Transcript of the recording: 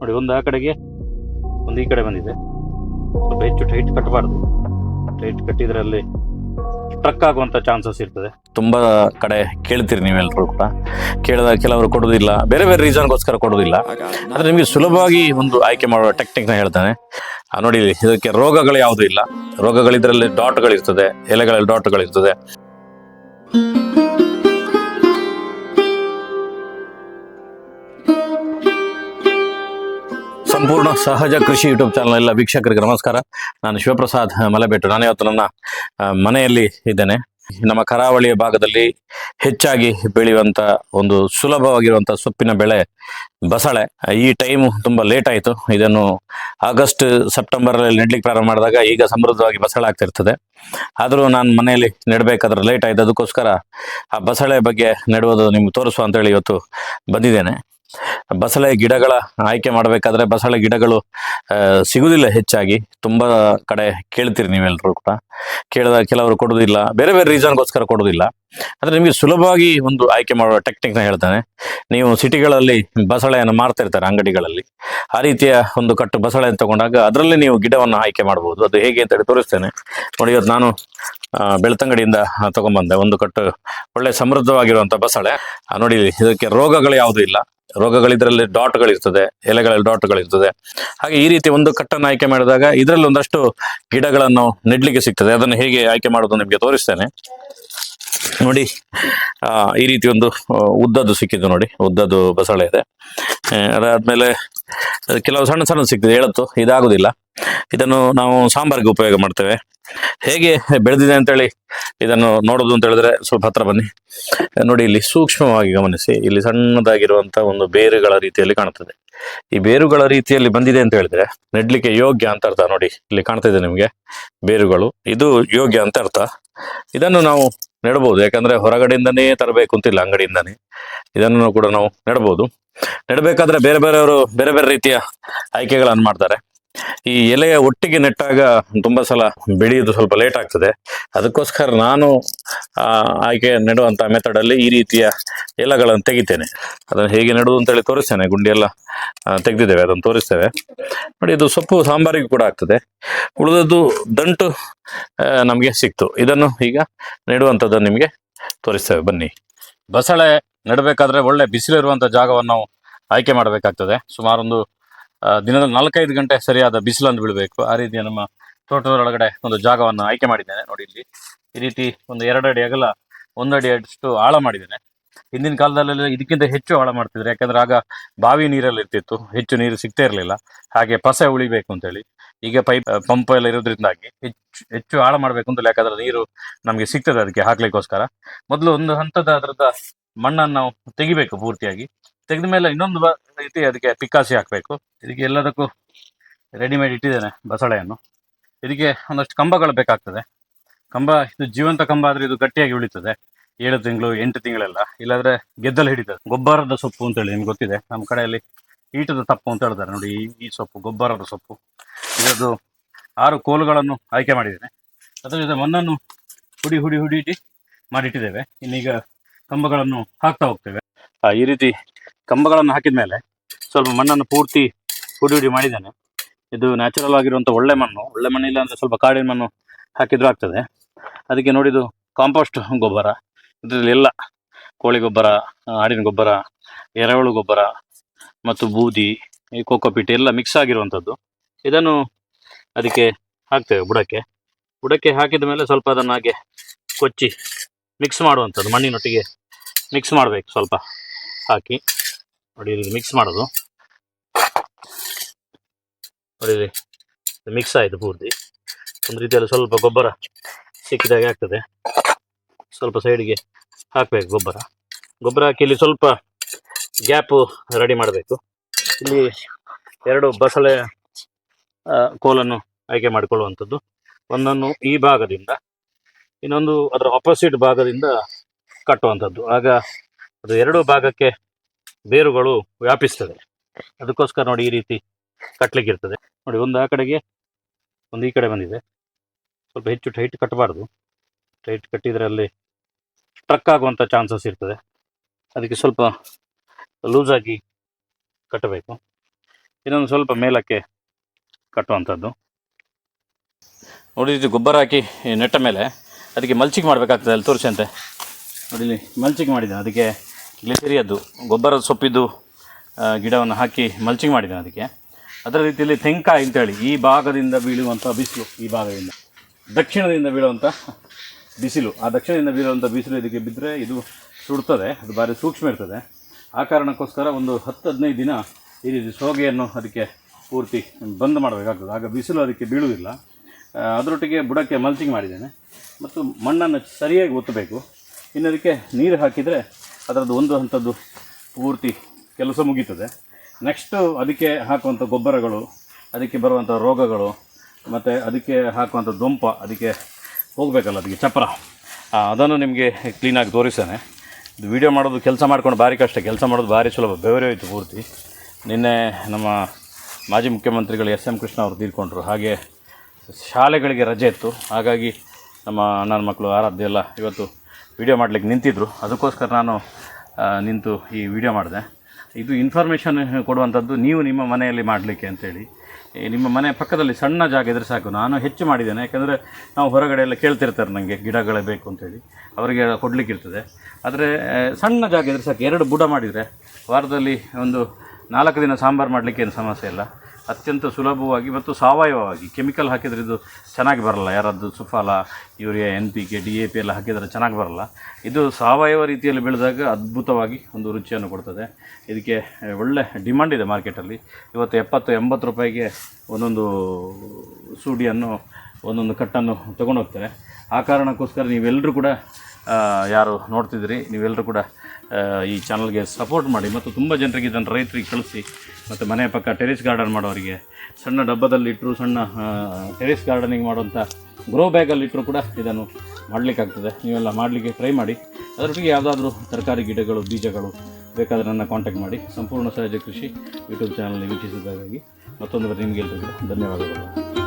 ನೋಡಿ, ಒಂದು ಆ ಕಡೆಗೆ, ಒಂದು ಈ ಕಡೆ ಬಂದಿದೆ. ಸ್ವಲ್ಪ ಹೆಚ್ಚು ಟೈಟ್ ಕಟ್ಟಬಾರ್ದು. ಟೈಟ್ ಕಟ್ಟಿದ್ರೆ ಅಲ್ಲಿ ಟ್ರಕ್ ಆಗುವಂತ ಚಾನ್ಸಸ್ ಇರ್ತದೆ. ತುಂಬಾ ಕಡೆ ಕೇಳ್ತೀರಿ ನೀವೆಲ್ಲರೂ ಕೂಡ. ಕೇಳಿದ ಕೆಲವರು ಕೊಡೋದಿಲ್ಲ ಬೇರೆ ಬೇರೆ ರೀಸನ್ಗೋಸ್ಕರ ಕೊಡೋದಿಲ್ಲ ಆದ್ರೆ ನಿಮಗೆ ಸುಲಭವಾಗಿ ಒಂದು ಆಯ್ಕೆ ಮಾಡುವ ಟೆಕ್ನಿಕ್ನ ಹೇಳ್ತಾನೆ. ನೋಡಿ, ಇದಕ್ಕೆ ರೋಗಗಳು ಯಾವುದೂ ಇಲ್ಲ. ರೋಗಗಳಿದ್ರಲ್ಲಿ ಡಾಟ್ಗಳಿರ್ತದೆ ಎಲೆಗಳಲ್ಲಿ ಡಾಟ್ಗಳಿರ್ತದೆ ಸಂಪೂರ್ಣ ಸಹಜ ಕೃಷಿ ಯೂಟ್ಯೂಬ್ ಚಾನಲ್ ಎಲ್ಲ ವೀಕ್ಷಕರಿಗೆ ನಮಸ್ಕಾರ. ನಾನು ಶಿವಪ್ರಸಾದ್ ಮಲೆಬೆಟ್ಟು. ನಾನು ಇವತ್ತು ನನ್ನ ಮನೆಯಲ್ಲಿ ಇದ್ದೇನೆ. ನಮ್ಮ ಕರಾವಳಿಯ ಭಾಗದಲ್ಲಿ ಹೆಚ್ಚಾಗಿ ಬೆಳೆಯುವಂತ ಒಂದು ಸುಲಭವಾಗಿರುವಂತ ಸೊಪ್ಪಿನ ಬೆಳೆ ಬಸಳೆ. ಈ ಟೈಮ್ ತುಂಬಾ ಲೇಟ್ ಆಯಿತು. ಇದನ್ನು ಆಗಸ್ಟ್ ಸೆಪ್ಟೆಂಬರ್ ಅಲ್ಲಿ ನೆಡ್ಲಿಕ್ಕೆ ಪ್ರಾರಂಭ ಮಾಡಿದಾಗ ಈಗ ಸಮೃದ್ಧವಾಗಿ ಬಸಳೆ ಆಗ್ತಿರ್ತದೆ ಆದರೂ ನಾನು ಮನೆಯಲ್ಲಿ ನೆಡಬೇಕಾದ್ರೆ ಲೇಟ್ ಆಯ್ತು. ಅದಕ್ಕೋಸ್ಕರ ಆ ಬಸಳೆ ಬಗ್ಗೆ ನೆಡುವುದು ನಿಮ್ಗೆ ತೋರಿಸುವ ಅಂತೇಳಿ ಇವತ್ತು ಬಂದಿದ್ದೇನೆ. ಬಸಳೆ ಗಿಡಗಳ ಆಯ್ಕೆ ಮಾಡಬೇಕಾದ್ರೆ ಬಸಳೆ ಗಿಡಗಳು ಸಿಗುವುದಿಲ್ಲ ಸಿಗುದಿಲ್ಲ ಹೆಚ್ಚಾಗಿ. ತುಂಬಾ ಕಡೆ ಕೇಳ್ತೀರಿ ನೀವೆಲ್ಲರೂ ಕೂಡ. ಕೇಳಿದ ಕೆಲವರು ಕೊಡೋದಿಲ್ಲ. ಬೇರೆ ಬೇರೆ ರೀಸನ್ಗೋಸ್ಕರ ಕೊಡೋದಿಲ್ಲ. ಆದ್ರೆ ನಿಮಗೆ ಸುಲಭವಾಗಿ ಒಂದು ಆಯ್ಕೆ ಮಾಡುವ ಟೆಕ್ನಿಕ್ನ ಹೇಳ್ತಾನೆ. ನೀವು ಸಿಟಿಗಳಲ್ಲಿ ಬಸಳೆಯನ್ನು ಮಾರ್ತಾ ಇರ್ತಾರೆ ಅಂಗಡಿಗಳಲ್ಲಿ. ಆ ರೀತಿಯ ಒಂದು ಕಟ್ಟು ಬಸಳೆ ತಗೊಂಡಾಗ ಅದರಲ್ಲಿ ನೀವು ಗಿಡವನ್ನು ಆಯ್ಕೆ ಮಾಡಬಹುದು ಅದು ಹೇಗೆ ಅಂತ ಹೇಳಿ ತೋರಿಸ್ತೇನೆ. ನೋಡಿ, ಇವತ್ತು ನಾನು ಬೆಳ್ತಂಗಡಿಯಿಂದ ತಗೊಂಡ್ಬಂದೆ. ಒಂದು ಕಟ್ಟು ಒಳ್ಳೆ ಸಮೃದ್ಧವಾಗಿರುವಂತ ಬಸಳೆ. ನೋಡಿ, ಇದಕ್ಕೆ ರೋಗಗಳು ಯಾವುದೂ ಇಲ್ಲ. ರೋಗಗಳಿದ್ರಲ್ಲಿ ಡಾಟ್ಗಳಿರ್ತದೆ, ಎಲೆಗಳಲ್ಲಿ ಡಾಟ್ಗಳಿರ್ತದೆ. ಹಾಗೆ ಈ ರೀತಿ ಒಂದು ಕಟ್ಟನ್ನು ಆಯ್ಕೆ ಮಾಡಿದಾಗ ಇದರಲ್ಲಿ ಒಂದಷ್ಟು ಗಿಡಗಳನ್ನು ನೆಡ್ಲಿಕ್ಕೆ ಸಿಗ್ತದೆ. ಅದನ್ನು ಹೇಗೆ ಆಯ್ಕೆ ಮಾಡೋದು ನಿಮಗೆ ತೋರಿಸ್ತೇನೆ. ನೋಡಿ ಈ ರೀತಿ ಒಂದು ಉದ್ದದ್ದು ಸಿಕ್ಕಿದ್ದು ನೋಡಿ, ಉದ್ದದ್ದು ಬಸಳೆ ಇದೆ. ಅದಾದ್ಮೇಲೆ ಕೆಲವು ಸಣ್ಣ ಸಣ್ಣ ಸಿಗ್ತದೆ ಹೇಳತ್ತು ಇದಾಗುದಿಲ್ಲ. ಇದನ್ನು ನಾವು ಸಾಂಬಾರ್ಗೆ ಉಪಯೋಗ ಮಾಡ್ತೇವೆ. ಹೇಗೆ ಬೆಳೆದಿದೆ ಅಂತೇಳಿ ಇದನ್ನು ನೋಡೋದು ಅಂತ ಹೇಳಿದ್ರೆ ಸ್ವಲ್ಪ ಹತ್ರ ಬನ್ನಿ. ನೋಡಿ, ಇಲ್ಲಿ ಸೂಕ್ಷ್ಮವಾಗಿ ಗಮನಿಸಿ. ಇಲ್ಲಿ ಸಣ್ಣದಾಗಿರುವಂತ ಒಂದು ಬೇರುಗಳ ರೀತಿಯಲ್ಲಿ ಕಾಣುತ್ತದೆ ಈ ಬೇರುಗಳ ರೀತಿಯಲ್ಲಿ ಬಂದಿದೆ ಅಂತ ಹೇಳಿದ್ರೆ ನೆಡ್ಲಿಕ್ಕೆ ಯೋಗ್ಯ ಅಂತ ಅರ್ಥ. ನೋಡಿ, ಇಲ್ಲಿ ಕಾಣ್ತಾ ಇದೆ ನಿಮಗೆ ಬೇರುಗಳು. ಇದು ಯೋಗ್ಯ ಅಂತ ಅರ್ಥ. ಇದನ್ನು ನಾವು ನೆಡಬಹುದು. ಯಾಕಂದ್ರೆ ಹೊರಗಡೆಯಿಂದನೇ ತರಬೇಕು ಅಂತಿಲ್ಲ ಅಂಗಡಿಯಿಂದನೇ. ಇದನ್ನು ಕೂಡ ನಾವು ನೆಡಬಹುದು. ನೆಡಬೇಕಾದ್ರೆ ಬೇರೆ ಬೇರೆಯವರು ಬೇರೆ ಬೇರೆ ರೀತಿಯ ಆಯ್ಕೆಗಳನ್ನು ಮಾಡ್ತಾರೆ. ಈ ಎಲೆಯ ಒಟ್ಟಿಗೆ ನೆಟ್ಟಾಗ ತುಂಬಾ ಸಲ ಬೆಳೆಯೋದು ಸ್ವಲ್ಪ ಲೇಟ್ ಆಗ್ತದೆ. ಅದಕ್ಕೋಸ್ಕರ ನಾನು ಆಯ್ಕೆ ನೆಡುವಂಥ ಮೆಥಡ್ ಅಲ್ಲಿ ಈ ರೀತಿಯ ಎಲೆಗಳನ್ನು ತೆಗಿತೇನೆ. ಅದನ್ನು ಹೇಗೆ ನೆಡುವುದು ಅಂತೇಳಿ ತೋರಿಸ್ತೇನೆ. ಗುಂಡಿ ಎಲ್ಲ ತೆಗೆದಿದ್ದೇವೆ. ಅದನ್ನು ತೋರಿಸ್ತೇವೆ. ನೋಡಿ, ಇದು ಸೊಪ್ಪು ಸಾಂಬಾರಿಗೆ ಕೂಡ ಆಗ್ತದೆ. ಉಳಿದದ್ದು ದಂಟು ನಮಗೆ ಸಿಕ್ತು. ಇದನ್ನು ಈಗ ನೆಡುವಂಥದ್ದನ್ನು ನಿಮಗೆ ತೋರಿಸ್ತೇವೆ. ಬನ್ನಿ. ಬಸಳೆ ನೆಡಬೇಕಾದ್ರೆ ಒಳ್ಳೆ ಬಿಸಿಲಿರುವಂಥ ಜಾಗವನ್ನು ಆಯ್ಕೆ ಮಾಡಬೇಕಾಗ್ತದೆ. ಸುಮಾರೊಂದು ದಿನದ ನಾಲ್ಕೈದು ಗಂಟೆ ಸರಿಯಾದ ಬಿಸಿಲನ್ನು ಬೀಳಬೇಕು. ಆ ರೀತಿಯ ನಮ್ಮ ತೋಟದೊಳಗಡೆ ಒಂದು ಜಾಗವನ್ನು ಆಯ್ಕೆ ಮಾಡಿದ್ದೇನೆ. ನೋಡಿ ಇಲ್ಲಿ ಈ ರೀತಿ ಒಂದು ಎರಡು ಅಡಿ ಅಗಲ ಒಂದಡಿ ಅಷ್ಟು ಆಳ ಮಾಡಿದ್ದೇನೆ. ಹಿಂದಿನ ಕಾಲದಲ್ಲೆಲ್ಲ ಇದಕ್ಕಿಂತ ಹೆಚ್ಚು ಆಳ ಮಾಡ್ತಿದ್ರು. ಯಾಕಂದ್ರೆ ಆಗ ಬಾವಿ ನೀರಲ್ಲಿ ಇರ್ತಿತ್ತು. ಹೆಚ್ಚು ನೀರು ಸಿಗ್ತಾ ಇರಲಿಲ್ಲ. ಹಾಗೆ ಪಸೆ ಉಳಿಬೇಕು ಅಂತೇಳಿ. ಈಗ ಪೈಪ್ ಪಂಪ್ ಎಲ್ಲ ಇರೋದ್ರಿಂದಾಗಿ ಹೆಚ್ಚು ಹೆಚ್ಚು ಆಳ ಮಾಡಬೇಕು ಅಂತ ಯಾಕಂದ್ರೆ ನೀರು ನಮಗೆ ಸಿಗ್ತದೆ ಅದಕ್ಕೆ ಹಾಕ್ಲಿಕ್ಕೋಸ್ಕರ. ಮೊದಲು ಒಂದು ಹಂತದ ಅದರದ ಮಣ್ಣನ್ನು ನಾವು ತೆಗಿಬೇಕು ಪೂರ್ತಿಯಾಗಿ. ತೆಗೆದ ಮೇಲೆ ಇನ್ನೊಂದು ರೀತಿ ಅದಕ್ಕೆ ಪಿಕ್ಕಾಸಿ ಹಾಕಬೇಕು. ಇದಕ್ಕೆ ಎಲ್ಲದಕ್ಕೂ ರೆಡಿಮೇಡ್ ಇಟ್ಟಿದ್ದೇನೆ ಬಸಳೆಯನ್ನು. ಇದಕ್ಕೆ ಒಂದಷ್ಟು ಕಂಬಗಳು ಬೇಕಾಗ್ತದೆ. ಕಂಬ, ಇದು ಜೀವಂತ ಕಂಬ ಆದ್ರೆ ಇದು ಗಟ್ಟಿಯಾಗಿ ಉಳಿತದೆ. ಏಳು ತಿಂಗಳು, ಎಂಟು ತಿಂಗಳೆಲ್ಲ. ಇಲ್ಲಾಂದ್ರೆ ಗೆದ್ದಲು ಹಿಡಿತದೆ. ಗೊಬ್ಬರದ ಸೊಪ್ಪು ಅಂತೇಳಿ ನಿಮ್ಗೆ ಗೊತ್ತಿದೆ. ನಮ್ಮ ಕಡೆಯಲ್ಲಿ ಈಟದ ತಪ್ಪು ಅಂತ ಹೇಳ್ತಾರೆ ನೋಡಿ, ಈ ಸೊಪ್ಪು, ಗೊಬ್ಬರದ ಸೊಪ್ಪು. ಇದರದ್ದು ಆರು ಕೋಲುಗಳನ್ನು ಆಯ್ಕೆ ಮಾಡಿದ್ದೇನೆ. ಅದರ ಜೊತೆ ಮಣ್ಣನ್ನು ಹುಡಿ ಹುಡಿ ಹುಡಿ ಇಟ್ಟು ಮಾಡಿಟ್ಟಿದ್ದೇವೆ. ಇನ್ನೀಗ ಕಂಬಗಳನ್ನು ಹಾಕ್ತಾ ಹೋಗ್ತೇವೆ. ಈ ರೀತಿ ಕಂಬಗಳನ್ನು ಹಾಕಿದ ಮೇಲೆ ಸ್ವಲ್ಪ ಮಣ್ಣನ್ನು ಪೂರ್ತಿ ಹುಡಿ ಹುಡಿ ಮಾಡಿದ್ದೇನೆ. ಇದು ನ್ಯಾಚುರಲ್ ಆಗಿರುವಂಥ ಒಳ್ಳೆ ಮಣ್ಣು. ಒಳ್ಳೆ ಮಣ್ಣಿಲ್ಲ ಅಂದರೆ ಸ್ವಲ್ಪ ಕಾಡಿನ ಮಣ್ಣು ಹಾಕಿದ್ರೂ ಆಗ್ತದೆ. ಅದಕ್ಕೆ ನೋಡಿದು ಕಾಂಪೋಸ್ಟ್ ಗೊಬ್ಬರ. ಇದರಲ್ಲಿ ಎಲ್ಲ ಕೋಳಿ ಗೊಬ್ಬರ ಆಡಿನ ಗೊಬ್ಬರ, ಎರೆಹುಳು ಗೊಬ್ಬರ ಮತ್ತು ಬೂದಿ, ಈ ಕೋಕೋಪಿಟ್ ಎಲ್ಲ ಮಿಕ್ಸ್ ಆಗಿರುವಂಥದ್ದು ಇದನ್ನು ಅದಕ್ಕೆ ಹಾಕ್ತೇವೆ ಬುಡಕ್ಕೆ. ಬುಡಕ್ಕೆ ಹಾಕಿದ ಮೇಲೆ ಸ್ವಲ್ಪ ಅದನ್ನು ಹಾಗೆ ಕೊಚ್ಚಿ ಮಿಕ್ಸ್ ಮಾಡುವಂಥದ್ದು ಮಣ್ಣಿನೊಟ್ಟಿಗೆ ಮಿಕ್ಸ್ ಮಾಡಬೇಕು ಸ್ವಲ್ಪ ಹಾಕಿ. ನೋಡಿ ಇದು ಮಿಕ್ಸ್ ಮಾಡೋದು. ನೋಡಿ ಮಿಕ್ಸ್ ಆಯಿತು ಪೂರ್ತಿ. ಒಂದು ರೀತಿಯಲ್ಲಿ ಸ್ವಲ್ಪ ಗೊಬ್ಬರ ಸಿಕ್ಕಿದಾಗೆ ಆಗ್ತದೆ. ಸ್ವಲ್ಪ ಸೈಡಿಗೆ ಹಾಕಬೇಕು ಗೊಬ್ಬರ. ಗೊಬ್ಬರ ಹಾಕಿ ಇಲ್ಲಿ ಸ್ವಲ್ಪ ಗ್ಯಾಪು ರೆಡಿ ಮಾಡಬೇಕು. ಇಲ್ಲಿ ಎರಡು ಬಸಳೆ ಕೋಲನ್ನು ಆಯ್ಕೆ ಮಾಡಿಕೊಳ್ಳುವಂಥದ್ದು. ಒಂದನ್ನು ಈ ಭಾಗದಿಂದ, ಇನ್ನೊಂದು ಅದರ ಆಪೋಸಿಟ್ ಭಾಗದಿಂದ ಕಟ್ಟುವಂಥದ್ದು. ಆಗ ಅದು ಎರಡು ಭಾಗಕ್ಕೆ ಬೇರುಗಳು ವ್ಯಾಪಿಸ್ತದೆ. ಅದಕ್ಕೋಸ್ಕರ ನೋಡಿ ಈ ರೀತಿ ಕಟ್ಲಿಕ್ಕೆ ಇರ್ತದೆ. ನೋಡಿ, ಒಂದು ಆ ಕಡೆಗೆ, ಒಂದು ಈ ಕಡೆ ಬಂದಿದೆ. ಸ್ವಲ್ಪ ಹೆಚ್ಚು ಟೈಟ್ ಕಟ್ಟಬಾರ್ದು. ಟೈಟ್ ಕಟ್ಟಿದರೆ ಅಲ್ಲಿ ಸ್ಟ್ರಕ್ ಆಗುವಂಥ ಚಾನ್ಸಸ್ ಇರ್ತದೆ. ಅದಕ್ಕೆ ಸ್ವಲ್ಪ ಲೂಸಾಗಿ ಕಟ್ಟಬೇಕು. ಇನ್ನೊಂದು ಸ್ವಲ್ಪ ಮೇಲಕ್ಕೆ ಕಟ್ಟುವಂಥದ್ದು. ನೋಡಿ, ಇದು ಗೊಬ್ಬರ ಹಾಕಿ ನೆಟ್ಟ ಮೇಲೆ, ಅದಕ್ಕೆ ಮಲ್ಚಿಂಗ್ ಮಾಡಬೇಕಾಗ್ತದೆ, ಅಲ್ಲಿ ತೋರಿಸಂತೆ ನೋಡಿ ಮಲ್ಚಿಂಗ್ ಮಾಡಿದೆ. ಅದಕ್ಕೆ ಗ್ಲಿಸರಿಯದ್ದು ಗೊಬ್ಬರದ ಸೊಪ್ಪಿದ್ದು ಗಿಡವನ್ನು ಹಾಕಿ ಮಲ್ಚಿಂಗ್ ಮಾಡಿದ್ದೇನೆ ಅದಕ್ಕೆ. ಅದರ ರೀತಿಯಲ್ಲಿ ತೆಂಕಾಯಿ ಅಂತೇಳಿ, ಈ ಭಾಗದಿಂದ ಬೀಳುವಂಥ ಬಿಸಿಲು, ಈ ಭಾಗದಿಂದ. ದಕ್ಷಿಣದಿಂದ ಬೀಳುವಂಥ ಬಿಸಿಲು. ಆ ದಕ್ಷಿಣದಿಂದ ಬೀಳುವಂಥ ಬಿಸಿಲು ಇದಕ್ಕೆ ಬಿದ್ದರೆ ಇದು ಸುಡ್ತದೆ, ಅದು ಭಾರಿ ಸೂಕ್ಷ್ಮ ಇರ್ತದೆ. ಆ ಕಾರಣಕ್ಕೋಸ್ಕರ ಒಂದು ಹತ್ತು, ಹದಿನೈದು ದಿನ ಈ ರೀತಿ ಸೋಗೆಯನ್ನು ಅದಕ್ಕೆ ಪೂರ್ತಿ ಬಂದ್ ಮಾಡಬೇಕಾಗ್ತದೆ. ಆಗ ಬಿಸಿಲು ಅದಕ್ಕೆ ಬೀಳುವುದಿಲ್ಲ. ಅದರೊಟ್ಟಿಗೆ ಬುಡಕ್ಕೆ ಮಲ್ಚಿಂಗ್ ಮಾಡಿದ್ದೇನೆ. ಮತ್ತು ಮಣ್ಣನ್ನು ಸರಿಯಾಗಿ ಒತ್ತಬೇಕು. ಇನ್ನು ಅದಕ್ಕೆ ನೀರು ಹಾಕಿದರೆ ಅದರದ್ದು ಒಂದು ಹಂತದ್ದು ಪೂರ್ತಿ ಕೆಲಸ ಮುಗೀತದೆ. ನೆಕ್ಸ್ಟು ಅದಕ್ಕೆ ಹಾಕುವಂಥ ಗೊಬ್ಬರಗಳು, ಅದಕ್ಕೆ ಬರುವಂಥ ರೋಗಗಳು, ಮತ್ತು ಅದಕ್ಕೆ ಹಾಕುವಂಥ ದೊಂಪ, ಅದಕ್ಕೆ ಹೋಗಬೇಕಲ್ಲ, ಅದಕ್ಕೆ ಚಪ್ಪರ ಅದನ್ನು ನಿಮಗೆ ಕ್ಲೀನಾಗಿ ತೋರಿಸ್ತೇನೆ. ಇದು ವಿಡಿಯೋ ಮಾಡೋದು ಕೆಲಸ ಮಾಡ್ಕೊಂಡು ಭಾರಿ ಕಷ್ಟ, ಕೆಲಸ ಮಾಡೋದು ಭಾರಿ ಸುಲಭ, ಬೆವರೇ ಹೋಯಿತು ಪೂರ್ತಿ. ನಿನ್ನೆ ನಮ್ಮ ಮಾಜಿ ಮುಖ್ಯಮಂತ್ರಿಗಳು ಎಸ್ ಎಂ ಕೃಷ್ಣ ಅವರು ತೀರ್ಕೊಂಡ್ರು. ಹಾಗೆ ಶಾಲೆಗಳಿಗೆ ರಜೆ ಇತ್ತು. ಹಾಗಾಗಿ ನಮ್ಮ ಅಣ್ಣನ ಮಕ್ಕಳು ಆರಾಧ್ಯ ಎಲ್ಲ ಇವತ್ತು ವಿಡಿಯೋ ಮಾಡಲಿಕ್ಕೆ ನಿಂತಿದ್ದರು ಅದಕ್ಕೋಸ್ಕರ ನಾನು ನಿಂತು ಈ ವಿಡಿಯೋ ಮಾಡಿದೆ. ಇದು ಇನ್ಫಾರ್ಮೇಷನ್ ಕೊಡುವಂಥದ್ದು ನೀವು ನಿಮ್ಮ ಮನೆಯಲ್ಲಿ ಮಾಡಲಿಕ್ಕೆ ಅಂತೇಳಿ. ನಿಮ್ಮ ಮನೆ ಪಕ್ಕದಲ್ಲಿ ಸಣ್ಣ ಜಾಗ ಇದ್ದರೆ ಸಾಕು. ನಾನು ಹೆಚ್ಚು ಮಾಡಿದ್ದೇನೆ. ಯಾಕೆಂದರೆ ನಾವು ಹೊರಗಡೆ ಎಲ್ಲ ಕೇಳ್ತಿರ್ತಾರೆ ನನಗೆ ಗಿಡಗಳೇ ಬೇಕು ಅಂತೇಳಿ. ಅವರಿಗೆ ಕೊಡಲಿಕ್ಕಿರ್ತದೆ ಆದರೆ ಸಣ್ಣ ಜಾಗ ಇದ್ದರೆ ಸಾಕು. ಎರಡು ಬುಡ ಮಾಡಿದರೆ ವಾರದಲ್ಲಿ ಒಂದು ನಾಲ್ಕು ದಿನ ಸಾಂಬಾರು ಮಾಡಲಿಕ್ಕೆ ಏನು ಸಮಸ್ಯೆ ಇಲ್ಲ. ಅತ್ಯಂತ ಸುಲಭವಾಗಿ ಮತ್ತು ಸಾವಯವವಾಗಿ. ಕೆಮಿಕಲ್ ಹಾಕಿದರೆ ಇದು ಚೆನ್ನಾಗಿ ಬರಲ್ಲ. ಯಾರದ್ದು Suphala, urea, N P K, D A P ಎಲ್ಲ ಹಾಕಿದರೆ ಚೆನ್ನಾಗಿ ಬರಲ್ಲ. ಇದು ಸಾವಯವ ರೀತಿಯಲ್ಲಿ ಬೆಳೆದಾಗ ಅದ್ಭುತವಾಗಿ ಒಂದು ರುಚಿಯನ್ನು ಕೊಡ್ತದೆ. ಇದಕ್ಕೆ ಒಳ್ಳೆ ಡಿಮಾಂಡ್ ಇದೆ ಮಾರ್ಕೆಟಲ್ಲಿ. ಇವತ್ತು ಎಪ್ಪತ್ತು, ಎಂಬತ್ತು ರೂಪಾಯಿಗೆ ಒಂದೊಂದು ಸೂಡಿಯನ್ನು, ಒಂದೊಂದು ಕಟ್ಟನ್ನು ತೊಗೊಂಡು ಹೋಗ್ತಾರೆ ಆ ಕಾರಣಕ್ಕೋಸ್ಕರ ನೀವೆಲ್ಲರೂ ಕೂಡ ಯಾರು ನೋಡ್ತಿದ್ದೀರಿ, ನೀವೆಲ್ಲರೂ ಕೂಡ ಈ ಚಾನಲ್ಗೆ ಸಪೋರ್ಟ್ ಮಾಡಿ ಮತ್ತು ತುಂಬ ಜನರಿಗೆ ಇದನ್ನು ರೈತರಿಗೆ ಕಳಿಸಿ ಮತ್ತು ಮನೆ ಪಕ್ಕ ಟೆರೇಸ್ ಗಾರ್ಡನ್ ಮಾಡೋರಿಗೆ, ಸಣ್ಣ ಡಬ್ಬದಲ್ಲಿ ಇಟ್ಟರು ಸಣ್ಣ ಟೆರೇಸ್ ಗಾರ್ಡನಿಂಗ್ ಮಾಡುವಂಥ ಗ್ರೋ ಬ್ಯಾಗಲ್ಲಿ ಇಟ್ಟರು ಕೂಡ ಇದನ್ನು ಮಾಡಲಿಕ್ಕಾಗ್ತದೆ. ನೀವೆಲ್ಲ ಮಾಡಲಿಕ್ಕೆ ಟ್ರೈ ಮಾಡಿ. ಅದರೊಟ್ಟಿಗೆ ಯಾವುದಾದ್ರೂ ತರಕಾರಿ ಗಿಡಗಳು, ಬೀಜಗಳು ಬೇಕಾದರೆ ನನ್ನ ಕಾಂಟ್ಯಾಕ್ಟ್ ಮಾಡಿ. ಸಂಪೂರ್ಣ ಸಹಜ ಕೃಷಿ ಯೂಟ್ಯೂಬ್ ಚಾನಲ್ ವೀಕ್ಷಿಸಿದ್ದಾಗಿ ಮತ್ತೊಂದು ನಿಮಗೆಲ್ಲರಿಗೂ ಧನ್ಯವಾದಗಳು.